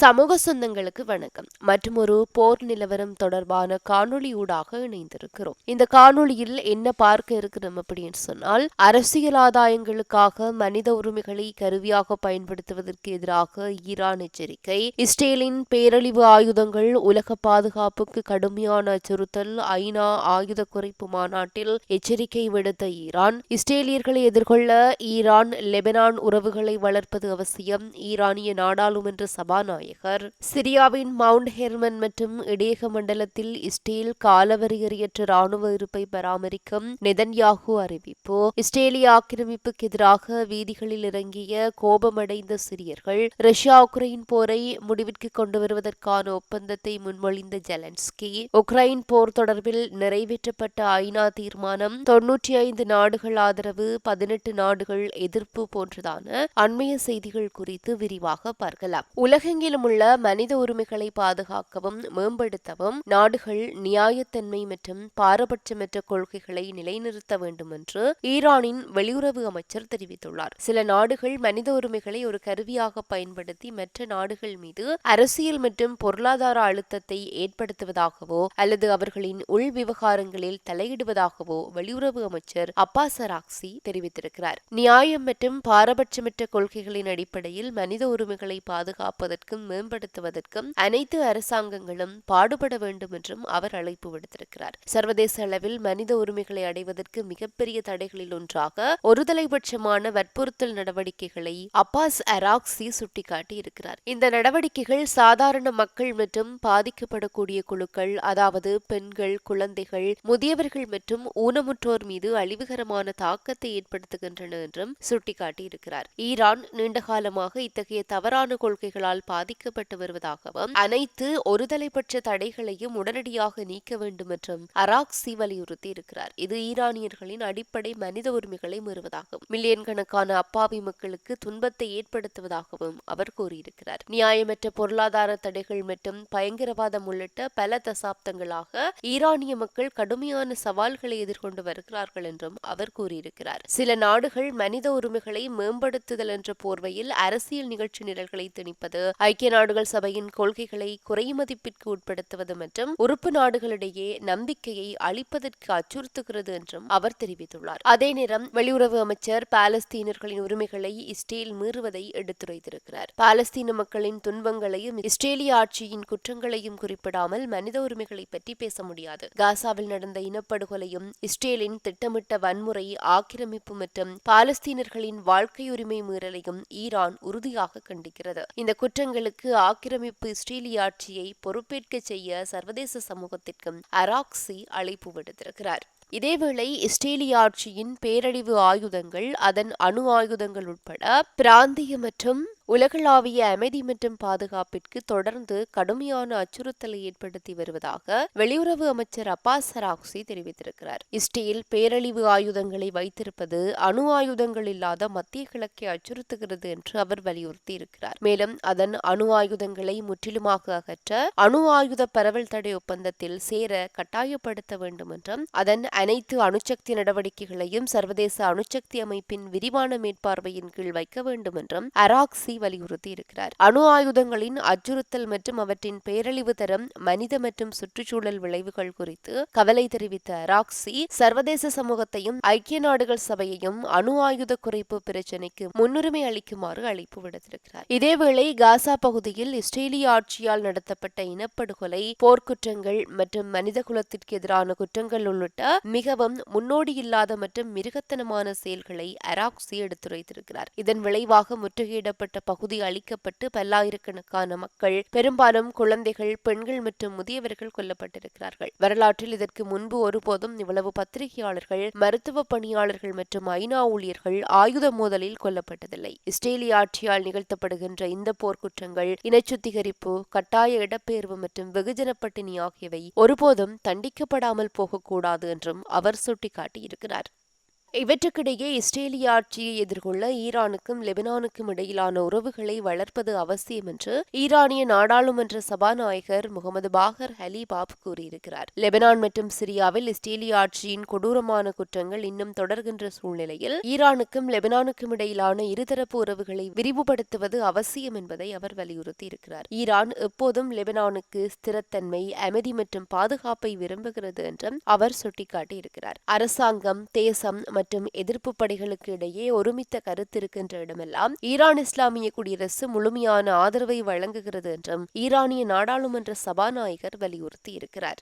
சமூக சொந்தங்களுக்கு வணக்கம். மற்றும் ஒரு போர் நிலவரம் தொடர்பான காணொளியூடாக இணைந்திருக்கிறோம். இந்த காணொளியில் என்ன பார்க்க இருக்கிறோம் அப்படின்னு சொன்னால் அரசியல் ஆதாயங்களுக்காக மனித உரிமைகளை கருவியாக பயன்படுத்துவதற்கு எதிராக ஈரான் எச்சரிக்கை இஸ்ரேலின் பேரழிவு ஆயுதங்கள் உலக பாதுகாப்புக்கு கடுமையான அச்சுறுத்தல் ஐநா ஆயுத குறைப்பு மாநாட்டில் எச்சரிக்கை விடுத்த ஈரான் இஸ்ரேலியர்களை எதிர்கொள்ள ஈரான் லெபனான் உறவுகளை வளர்ப்பது அவசியம் ஈரானிய நாடாளுமன்ற சபாநாயகர் நாயகர் சிரியாவின் மவுண்ட் ஹெர்மன் மற்றும் இடையக மண்டலத்தில் இஸ்ரேல் காலவரையறையற்ற ராணுவ இருப்பை பராமரிக்கும் நெதன்யாகு அறிவிப்பு. இஸ்ரேலிய ஆக்கிரமிப்புக்கு எதிராக வீதிகளில் இறங்கிய கோபமடைந்த சிரியர்கள் ரஷ்யா உக்ரைன் போரை முடிவிற்கு கொண்டு வருவதற்கான ஒப்பந்தத்தை முன்மொழிந்த ஜெலன்ஸ்கி உக்ரைன் போர் தொடர்பில் நிறைவேற்றப்பட்ட ஐநா தீர்மானம் தொன்னூற்றி ஐந்து நாடுகள் ஆதரவு பதினெட்டு நாடுகள் எதிர்ப்பு போன்றதான அண்மைய செய்திகள் குறித்து விரிவாக பார்க்கலாம். உலகெங்கிலும் உள்ள மனித உரிமைகளை பாதுகாக்கவும் மேம்படுத்தவும் நாடுகள் நியாயத்தன்மை மற்றும் பாரபட்சமற்ற கொள்கைகளை நிலைநிறுத்த வேண்டும் என்று ஈரானின் வெளியுறவு அமைச்சர் தெரிவித்துள்ளார். சில நாடுகள் மனித உரிமைகளை ஒரு கருவியாக பயன்படுத்தி மற்ற நாடுகள் மீது அரசியல் மற்றும் பொருளாதார அழுத்தத்தை ஏற்படுத்துவதாகவோ அல்லது அவர்களின் உள் விவகாரங்களில் தலையிடுவதாகவோ வெளியுறவு அமைச்சர் அப்பாஸ் அராக்சி தெரிவித்திருக்கிறார். நியாயம் மற்றும் பாரபட்சமற்ற கொள்கைகளின் அடிப்படையில் மனித உரிமைகளை பாதுகாப்பதற்கும் மேம்படுத்துவதற்கும் அனைத்து அரசாங்கங்களும் பாடுபட வேண்டும் என்றும் அவர் அழைப்பு விடுத்திருக்கிறார். சர்வதேச அளவில் மனித உரிமைகளை அடைவதற்கு மிகப்பெரிய தடைகளில் ஒன்றாக ஒருதலைபட்சமான வற்புறுத்தல் நடவடிக்கைகளை அப்பாஸ் அராக்சி சுட்டிக்காட்டி இருக்கிறார். இந்த நடவடிக்கைகள் சாதாரண மக்கள் மற்றும் பாதிக்கப்படக்கூடிய குழுக்கள் அதாவது பெண்கள் குழந்தைகள் முதியவர்கள் மற்றும் ஊனமுற்றோர் மீது அழிவுகரமான தாக்கத்தை ஏற்படுத்துகின்றன என்றும் சுட்டிக்காட்டி இருக்கிறார் ஈரான் நீண்டகாலமாக இத்தகைய தவறான கொள்கைகளால் பாதிக்க பாதிக்கப்பட்டு வருவதாகவும் அனைத்து ஒருதலைப்பட்ச தடைகளையும் உடனடியாக நீக்க வேண்டும் என்றும் அராக்சி வலியுறுத்தி இருக்கிறார் இது ஈரானியர்களின் அடிப்படை மனித உரிமைகளை மீறுவதாகும். மில்லியன் கணக்கான அப்பாவி மக்களுக்கு துன்பத்தை ஏற்படுத்துவதாகவும் அவர் கூறியிருக்கிறார். நியாயமற்ற பொருளாதார தடைகள் மற்றும் பயங்கரவாதம் உள்ளிட்ட பல தசாப்தங்களாக ஈரானிய மக்கள் கடுமையான சவால்களை எதிர்கொண்டு வருகிறார்கள் என்றும் அவர் கூறியிருக்கிறார். சில நாடுகள் மனித உரிமைகளை மேம்படுத்துதல் என்ற போர்வையில் அரசியல் நிகழ்ச்சி நிரல்களை திணிப்பது ஐக்கிய நாடுகள் சபையின் கொள்கைகளை குறைமதிப்பிற்கு உட்படுத்துவது மற்றும் உறுப்பு நாடுகளிடையே நம்பிக்கையை அளிப்பதற்கு அச்சுறுத்துகிறது என்றும் அவர் தெரிவித்துள்ளார். அதே நேரம் வெளியுறவு அமைச்சர் பாலஸ்தீனர்களின் உரிமைகளை இஸ்ரேல் மீறுவதை எடுத்துரைத்திருக்கிறார். பாலஸ்தீன மக்களின் துன்பங்களையும் இஸ்ரேலிய ஆட்சியின் குற்றங்களையும் குறிப்பிடாமல் மனித உரிமைகளை பற்றி பேச முடியாது. காசாவில் நடந்த இனப்படுகொலையும் இஸ்ரேலின் திட்டமிட்ட வன்முறை ஆக்கிரமிப்பு மற்றும் பாலஸ்தீனர்களின் வாழ்க்கை உரிமை மீறலையும் ஈரான் உறுதியாக கண்டிக்கிறது. இந்த குற்றங்களுக்கு ஆக்கிரமிப்பு இஸ்ரேலிய ஆட்சியை பொறுப்பேற்க செய்ய சர்வதேச சமூகத்திற்கும் அராக்சி அழைப்பு விடுத்திருக்கிறார். இதேவேளை இஸ்ரேலிய ஆட்சியின் பேரழிவு ஆயுதங்கள் அதன் அணு ஆயுதங்கள் உட்பட பிராந்திய மற்றும் உலகளாவிய அமைதி மற்றும் பாதுகாப்பிற்கு தொடர்ந்து கடுமையான அச்சுறுத்தலை ஏற்படுத்தி வருவதாக வெளியுறவு அமைச்சர் அப்பாஸ் சராக்சி தெரிவித்திருக்கிறார். இஸ்ரேல் பேரழிவு ஆயுதங்களை வைத்திருப்பது அணு ஆயுதங்கள் இல்லாத மத்திய கிழக்கை அச்சுறுத்துகிறது என்று அவர் வலியுறுத்தி இருக்கிறார் மேலும் அதன் அணு ஆயுதங்களை முற்றிலுமாக அகற்ற அணு ஆயுத பரவல் தடை ஒப்பந்தத்தில் சேர கட்டாயப்படுத்த வேண்டும் என்றும் அதன் அனைத்து அணுசக்தி நடவடிக்கைகளையும் சர்வதேச அணுசக்தி அமைப்பின் விரிவான மேற்பார்வையின் கீழ் வைக்க வேண்டும் என்றும் அராக்சி வலியுறுத்தி இருக்கிறார் அணு ஆயுதங்களின் அச்சுறுத்தல் மற்றும் அவற்றின் பேரழிவு தரம் மனித மற்றும் சுற்றுச்சூழல் விளைவுகள் குறித்து கவலை தெரிவித்த ராக்சி சர்வதேச சமூகத்தையும் ஐக்கிய நாடுகள் சபையையும் அணு ஆயுத குறைப்பு பிரச்சினைக்கு முன்னுரிமை அளிக்குமாறு அழைப்பு விடுத்திருக்கிறார். இதேவேளை காசா பகுதியில் இஸ்ரேலிய ஆட்சியால் நடத்தப்பட்ட இனப்படுகொலை போர்க்குற்றங்கள் மற்றும் மனித குலத்திற்கு எதிரான குற்றங்கள் உள்ளிட்ட மிகவும் முன்னோடியில்லாத மற்றும் மிருகத்தனமான செயல்களை அராக்சி எடுத்துரைத்திருக்கிறார். இதன் விளைவாக முற்றுகையிடப்பட்ட பகுதி அளிக்கப்பட்டு பல்லாயிரக்கணக்கான மக்கள் பெரும்பாலும் குழந்தைகள் பெண்கள் மற்றும் முதியவர்கள் கொல்லப்பட்டிருக்கிறார்கள். வரலாற்றில் இதற்கு முன்பு ஒருபோதும் இவ்வளவு பத்திரிகையாளர்கள் மருத்துவ பணியாளர்கள் மற்றும் ஐநா ஊழியர்கள் ஆயுத மோதலில் கொல்லப்பட்டதில்லை. இஸ்ரேலிய ஆட்சியால் நிகழ்த்தப்படுகின்ற இந்த போர்க்குற்றங்கள் இனச்சுத்திகரிப்பு கட்டாய இடப்பெயர்வு மற்றும் வெகுஜன பட்டினி ஆகியவை ஒருபோதும் தண்டிக்கப்படாமல் போகக்கூடாது என்றும் அவர் சுட்டிக்காட்டியிருக்கிறார். இவற்றுக்கிடையே இஸ்ரேலிய ஆட்சியை எதிர்கொள்ள ஈரானுக்கும் லெபனானுக்கும் இடையிலான உறவுகளை வளர்ப்பது அவசியம் என்று ஈரானிய நாடாளுமன்ற சபாநாயகர் முகமது பாகர் ஹலிபாப் கூறியிருக்கிறார். லெபனான் மற்றும் சிரியாவில் இஸ்ரேலிய ஆட்சியின் கொடூரமான குற்றங்கள் இன்னும் தொடர்கின்ற சூழ்நிலையில் ஈரானுக்கும் லெபனானுக்கும் இடையிலான இருதரப்பு உறவுகளை விரிவுபடுத்துவது அவசியம் என்பதை அவர் வலியுறுத்தியிருக்கிறார். ஈரான் எப்போதும் லெபனானுக்கு ஸ்திரத்தன்மை அமைதி மற்றும் பாதுகாப்பை விரும்புகிறது என்றும் அவர் சுட்டிக்காட்டியிருக்கிறார். அரசாங்கம் தேசம் மற்றும் எதிர்ப்பு படைகளுக்கு இடையே ஒருமித்த கருத்து இருக்கின்ற இடமெல்லாம் ஈரான் இஸ்லாமிய குடியரசு முழுமையான ஆதரவை வழங்குகிறது என்றும் ஈரானிய நாடாளுமன்ற சபாநாயகர் வலியுறுத்தியிருக்கிறார்.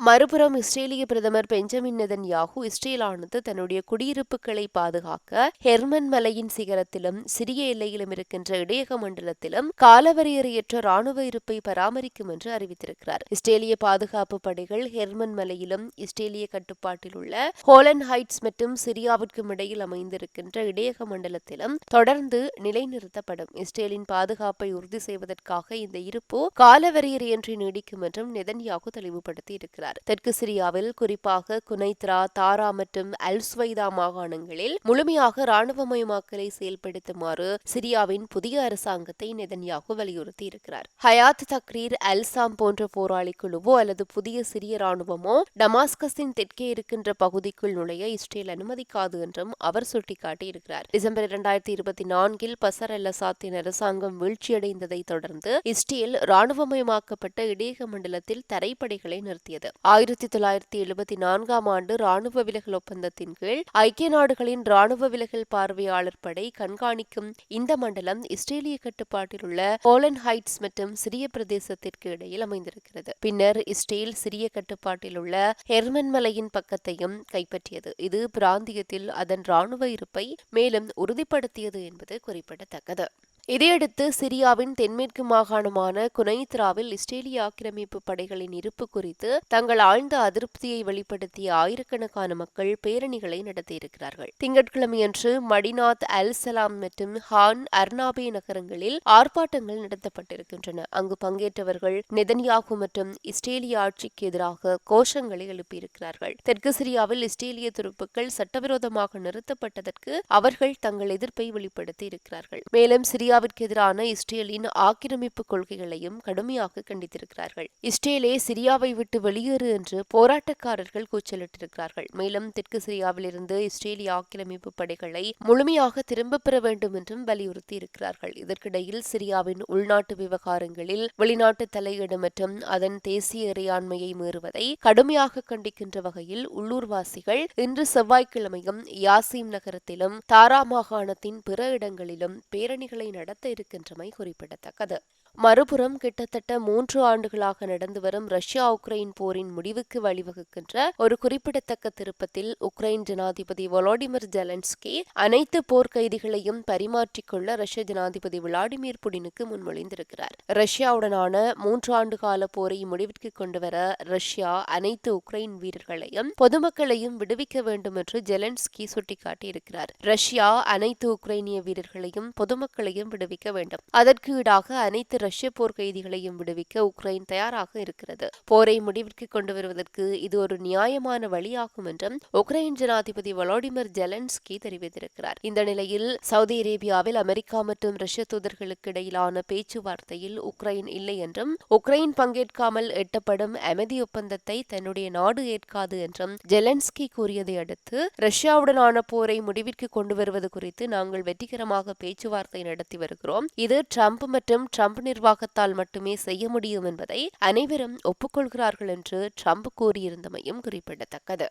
மறுபுறம் இஸ்ரேலிய பிரதமர் பெஞ்சமின் நெதன் யாகு இஸ்ரேலானது தன்னுடைய குடியிருப்புகளை பாதுகாக்க ஹெர்மன் மலையின் சிகரத்திலும் சிறிய எல்லையிலும் இருக்கின்ற இடையக மண்டலத்திலும் காலவரையறையற்ற ராணுவ இருப்பை பராமரிக்கும் என்று அறிவித்திருக்கிறார். இஸ்ரேலிய பாதுகாப்பு படைகள் ஹெர்மன் மலையிலும் இஸ்ரேலிய கட்டுப்பாட்டில் உள்ள ஹோலன் ஹைட்ஸ் மற்றும் சிரியாவிற்கும் இடையில் அமைந்திருக்கின்ற இடையக மண்டலத்திலும் தொடர்ந்து நிலைநிறுத்தப்படும். இஸ்ரேலின் பாதுகாப்பை உறுதி செய்வதற்காக இந்த இருப்பு காலவரையறையின்றி நீடிக்கும் என்றும் நெதன்யாகு தெளிவுபடுத்தி இருக்கிறார் தெரிவித்தார் தெற்கு சிரியாவில் குறிப்பாக குனைத்ரா தாரா மற்றும் அல்ஸ்வைதா மாகாணங்களில் முழுமையாக ராணுவமயமாக்கலை செயல்படுத்துமாறு சிரியாவின் புதிய அரசாங்கத்தை நெதன்யாகு வலியுறுத்தி இருக்கிறார் ஹயாத் தக்ரீர் அல்சாம் போன்ற போராளி குழுவோ அல்லது புதிய சிரிய ராணுவமோ டமாஸ்கஸின் தெற்கே இருக்கின்ற பகுதிக்குள் நுழைய இஸ்ரேல் அனுமதிக்காது என்றும் அவர் சுட்டிக்காட்டியிருக்கிறார். டிசம்பர் இரண்டாயிரத்தி இருபத்தி நான்கில் பசர் அல் அசாத்தின் அரசாங்கம் வீழ்ச்சியடைந்ததை தொடர்ந்து இஸ்ரேல் ராணுவமயமாக்கப்பட்ட இடையக மண்டலத்தில் தரைப்படைகளை நிறுத்தியது. ஆயிரத்தி தொள்ளாயிரத்தி எழுபத்தி நான்காம் ஆண்டு ராணுவ விலகல் ஒப்பந்தத்தின் கீழ் ஐக்கிய நாடுகளின் ராணுவ விலகல் பார்வையாளர் படை கண்காணிக்கும் இந்த மண்டலம் இஸ்ரேலிய கட்டுப்பாட்டில் உள்ள போலன் ஹைட்ஸ் மற்றும் சிறிய பிரதேசத்திற்கு இடையில் அமைந்திருக்கிறது. பின்னர் இஸ்ரேல் சிறிய கட்டுப்பாட்டில் உள்ள ஹெர்மன் மலையின் பக்கத்தையும் கைப்பற்றியது. இது பிராந்தியத்தில் அதன் ராணுவ இருப்பை மேலும் உறுதிப்படுத்தியது என்பது குறிப்பிடத்தக்கது. இதையடுத்து சிரியாவின் தென்மேற்கு மாகாணமான குனைத்ராவில் இஸ்ரேலிய ஆக்கிரமிப்பு படைகளின் இருப்பு குறித்து தங்கள் ஆழ்ந்த அதிருப்தியை வெளிப்படுத்திய ஆயிரக்கணக்கான மக்கள் பேரணிகளை நடத்தியிருக்கிறார்கள். திங்கட்கிழமையன்று மடிநாத் அல் சலாம் மற்றும் ஹான் அர்னாபே நகரங்களில் ஆர்ப்பாட்டங்கள் நடத்தப்பட்டிருக்கின்றன. அங்கு பங்கேற்றவர்கள் நெதன்யாகு மற்றும் இஸ்ரேலிய ஆட்சிக்கு எதிராக கோஷங்களை எழுப்பியிருக்கிறார்கள். தெற்கு சிரியாவில் இஸ்ரேலிய துருப்புக்கள் சட்டவிரோதமாக நிறுத்தப்பட்டதற்கு அவர்கள் தங்கள் எதிர்ப்பை வெளிப்படுத்தி இருக்கிறார்கள் மேலும் சிரியா சிரியாவிற்கு எதிரான இஸ்ரேலின் ஆக்கிரமிப்பு கொள்கைகளையும் கடுமையாக கண்டித்திருக்கிறார்கள். இஸ்ரேலே சிரியாவை விட்டு வெளியேறு என்று போராட்டக்காரர்கள் கூச்சலிட்டிருக்கிறார்கள். மேலும் தெற்கு சிரியாவிலிருந்து இஸ்ரேலிய ஆக்கிரமிப்பு படைகளை முழுமையாக திரும்பப் பெற வேண்டும் என்றும் வலியுறுத்தி இருக்கிறார்கள் இதற்கிடையில் சிரியாவின் உள்நாட்டு விவகாரங்களில் வெளிநாட்டு தலையீடு மற்றும் அதன் தேசிய இறையாண்மையை மீறுவதை கடுமையாக கண்டிக்கின்ற வகையில் உள்ளூர்வாசிகள் இன்று செவ்வாய்க்கிழமையும் யாசீம் நகரத்திலும் தாரா மாகாணத்தின் பிற இடங்களிலும் பேரணிகளை நட நடத்த இருக்கின்றமை குறிப்பிடத்தக்கது. மறுபுறம் கிட்டத்தட்ட மூன்று ஆண்டுகளாக நடந்து வரும் ரஷ்யா உக்ரைன் போரின் முடிவுக்கு வழிவகுக்கின்ற ஒரு குறிப்பிடத்தக்க திருப்பத்தில் உக்ரைன் ஜனாதிபதி வொலோடிமிர் ஜெலன்ஸ்கி அனைத்து போர்க்கைதிகளையும் பரிமாற்றிக்கொள்ள ரஷ்ய ஜனாதிபதி விளாடிமிர் புடினுக்கு முன்மொழிந்திருக்கிறார். ரஷ்யாவுடனான மூன்று ஆண்டு கால போரை முடிவிற்கு கொண்டுவர ரஷ்யா அனைத்து உக்ரைன் வீரர்களையும் பொதுமக்களையும் விடுவிக்க வேண்டும் என்று ஜெலன்ஸ்கி சுட்டிக்காட்டியிருக்கிறார். ரஷ்யா அனைத்து உக்ரைனிய வீரர்களையும் பொதுமக்களையும் விடுவிக்க வேண்டும். அதற்கு ஈடாக அனைத்து ரஷ்ய போர் கைதிகளையும் விடுவிக்க உக்ரைன் தயாராக இருக்கிறது. போரை முடிவிற்கு கொண்டு வருவதற்கு இது ஒரு நியாயமான வழியாகும் என்றும் உக்ரைன் ஜனாதிபதி வளாடிமிர் ஜெலன்ஸ்கி தெரிவித்திருக்கிறார். இந்த நிலையில் சவுதி அரேபியாவில் அமெரிக்கா மற்றும் ரஷ்ய தூதர்களுக்கு இடையிலான பேச்சுவார்த்தையில் உக்ரைன் இல்லை என்றும் உக்ரைன் பங்கேற்காமல் எட்டப்படும் அமைதி ஒப்பந்தத்தை தன்னுடைய நாடு ஏற்காது என்றும் ஜெலன்ஸ்கி கூறியதை அடுத்து ரஷ்யாவுடனான போரை முடிவிற்கு கொண்டு வருவது குறித்து நாங்கள் வெற்றிகரமாக பேச்சுவார்த்தை நடத்தி வருகிறோம். இது ட்ரம்ப் மற்றும் ட்ரம்ப் நிர்வாகத்தால் மட்டுமே செய்ய முடியும் என்பதை அனைவரும் ஒப்புக்கொள்கிறார்கள் என்று ட்ரம்ப் கூறியிருந்தமையும் குறிப்பிடத்தக்கது.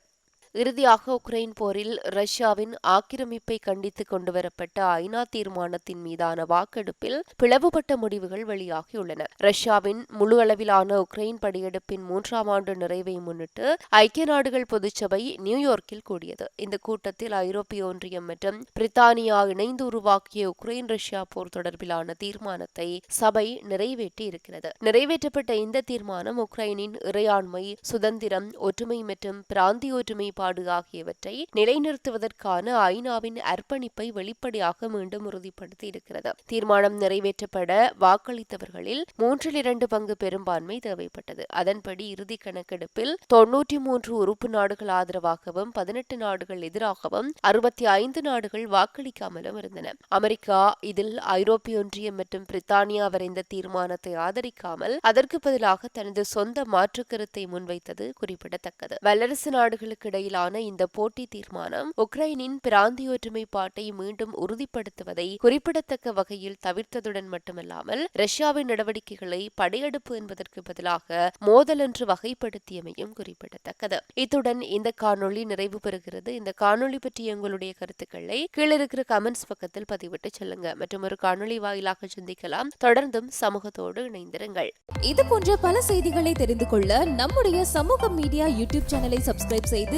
இறுதியாக உக்ரைன் போரில் ரஷ்யாவின் ஆக்கிரமிப்பை கண்டித்து கொண்டுவரப்பட்ட ஐநா தீர்மானத்தின் மீதான வாக்கெடுப்பில் பிளவுபட்ட முடிவுகள் வெளியாகியுள்ளன. ரஷ்யாவின் முழு அளவிலான உக்ரைன் படையெடுப்பின் மூன்றாம் ஆண்டு நிறைவை முன்னிட்டு ஐக்கிய நாடுகள் பொதுச்சபை நியூயார்க்கில் கூடியது. இந்த கூட்டத்தில் ஐரோப்பிய ஒன்றியம் மற்றும் பிரித்தானியா இணைந்து உருவாக்கிய உக்ரைன் ரஷ்யா போர் தொடர்பிலான தீர்மானத்தை சபை நிறைவேற்றி இருக்கிறது நிறைவேற்றப்பட்ட இந்த தீர்மானம் உக்ரைனின் இறையாண்மை சுதந்திரம் ஒற்றுமை மற்றும் பிராந்திய ஒற்றுமை ஒருமைப்பாடு ஆகியவற்றை நிலைநிறுத்துவதற்கான ஐநாவின் அர்ப்பணிப்பை வெளிப்படையாக மீண்டும் உறுதிப்படுத்தி இருக்கிறது தீர்மானம் நிறைவேற்றப்பட வாக்களித்தவர்களில் மூன்றில் இரண்டு பங்கு பெரும்பான்மை தேவைப்பட்டது. அதன்படி இறுதி கணக்கெடுப்பில் தொன்னூற்றி மூன்று உறுப்பு நாடுகள் ஆதரவாகவும் பதினெட்டு நாடுகள் எதிராகவும் அறுபத்தி ஐந்து நாடுகள் வாக்களிக்காமலும் இருந்தன. அமெரிக்கா இதில் ஐரோப்பிய ஒன்றியம் மற்றும் பிரித்தானியா வரைந்த தீர்மானத்தை ஆதரிக்காமல் அதற்கு பதிலாக தனது சொந்த மாற்று கருத்தை முன்வைத்தது குறிப்பிடத்தக்கது. வல்லரசு நாடுகளுக்கு அடிப்படையிலான இந்த போட்டி தீர்மானம் உக்ரைனின் பிராந்திய ஒற்றுமைப்பாட்டை மீண்டும் உறுதிப்படுத்துவதை குறிப்பிடத்தக்க வகையில் தவிர்த்ததுடன் மட்டுமல்லாமல் ரஷ்யாவின் நடவடிக்கைகளை படையெடுப்பு என்பதற்கு பதிலாக மோதல் என்று வகைப்படுத்தியமையும் குறிப்பிடத்தக்கது. இத்துடன் இந்த காணொளி நிறைவு பெறுகிறது. இந்த காணொளி பற்றிய உங்களுடைய கருத்துக்களை கீழிருக்கிற கமெண்ட்ஸ் பக்கத்தில் பதிவிட்டு சொல்லுங்க. மற்றும் ஒரு காணொளி வாயிலாக சிந்திக்கலாம். தொடர்ந்தும் சமூகத்தோடு இணைந்திருங்கள். இது போன்ற பல செய்திகளை தெரிந்து கொள்ள நம்முடைய சமூக மீடியா யூடியூப் சேனலை சப்ஸ்கிரைப் செய்து